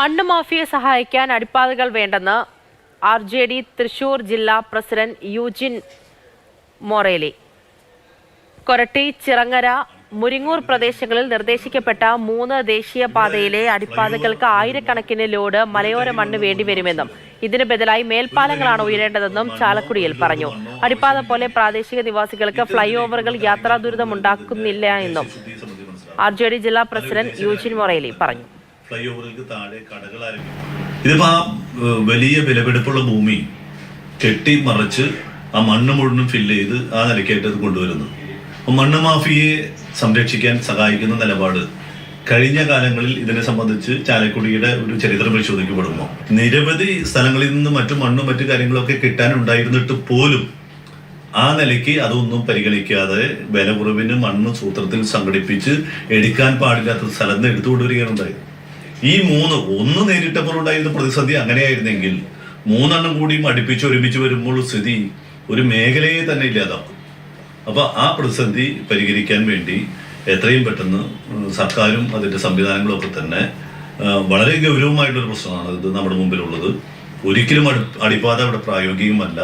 മണ്ണ് മാഫിയെ സഹായിക്കാൻ അടിപ്പാതകൾ വേണ്ടെന്ന് ആർ ജെ ഡി തൃശൂർ ജില്ലാ president Eugene Moreli. Koratty Chirangara Muringoor പ്രദേശങ്ങളിൽ നിർദ്ദേശിക്കപ്പെട്ട മൂന്ന് ദേശീയപാതയിലെ അടിപ്പാതകൾക്ക് ആയിരക്കണക്കിന് ലോഡ് മലയോര മണ്ണ് വേണ്ടിവരുമെന്നും ഇതിന് ബദലായി മേൽപ്പാലങ്ങളാണ് ഉയരേണ്ടതെന്നും ചാലക്കുടിയിൽ പറഞ്ഞു. അടിപ്പാത പോലെ പ്രാദേശിക നിവാസികൾക്ക് ഫ്ലൈ ഓവറുകൾ യാത്രാ ദുരിതമുണ്ടാക്കുന്നില്ല എന്നും ആർ ജെ ഡി ജില്ലാ പ്രസിഡന്റ് യൂജിൻ മൊറേലി പറഞ്ഞു. ഫ്ലൈ ഓവറുകൾക്ക് താഴെ കടകൾ ആരംഭിക്കും. ഇതിപ്പോ ആ വലിയ വിലപിടിപ്പുള്ള ഭൂമി കെട്ടി മറിച്ച് ആ മണ്ണ് മുഴുവൻ ഫില്ല് ചെയ്ത് ആ നിലയ്ക്കായിട്ട് അത് കൊണ്ടുവരുന്നു. അപ്പൊ മണ്ണ് മാഫിയെ സംരക്ഷിക്കാൻ സഹായിക്കുന്ന നിലപാട് കഴിഞ്ഞ കാലങ്ങളിൽ ഇതിനെ സംബന്ധിച്ച് ചാലക്കുടിയുടെ ഒരു ചരിത്രം പരിശോധിക്കപ്പെടുമ്പോൾ. നിരവധി സ്ഥലങ്ങളിൽ നിന്ന് മറ്റു മണ്ണും മറ്റു കാര്യങ്ങളൊക്കെ കിട്ടാനുണ്ടായിരുന്നിട്ട് പോലും ആ നിലയ്ക്ക് അതൊന്നും പരിഗണിക്കാതെ വില കുറവിന് മണ്ണ് സൂത്രത്തിൽ സംഘടിപ്പിച്ച് എടുക്കാൻ പാടില്ലാത്ത സ്ഥലത്ത് എടുത്തുകൊണ്ടുവരികയാണ് ഉണ്ടായത്. ഈ മൂന്ന് ഒന്ന് നേരിട്ടപ്പോൾ ഉണ്ടായിരുന്ന പ്രതിസന്ധി അങ്ങനെയായിരുന്നെങ്കിൽ മൂന്നെണ്ണം കൂടിയും അടുപ്പിച്ച് ഒരുമിച്ച് വരുമ്പോൾ സ്ഥിതി ഒരു മേഖലയെ തന്നെ ഇല്ലാതാക്കും. അപ്പൊ ആ പ്രതിസന്ധി പരിഹരിക്കാൻ വേണ്ടി എത്രയും പെട്ടെന്ന് സർക്കാരും അതിന്റെ സംവിധാനങ്ങളും ഒക്കെ തന്നെ വളരെ ഗൗരവമായിട്ടൊരു പ്രശ്നമാണ് ഇത് നമ്മുടെ മുമ്പിലുള്ളത്. ഒരിക്കലും അടി അടിപ്പാത അവിടെ പ്രായോഗികമല്ല.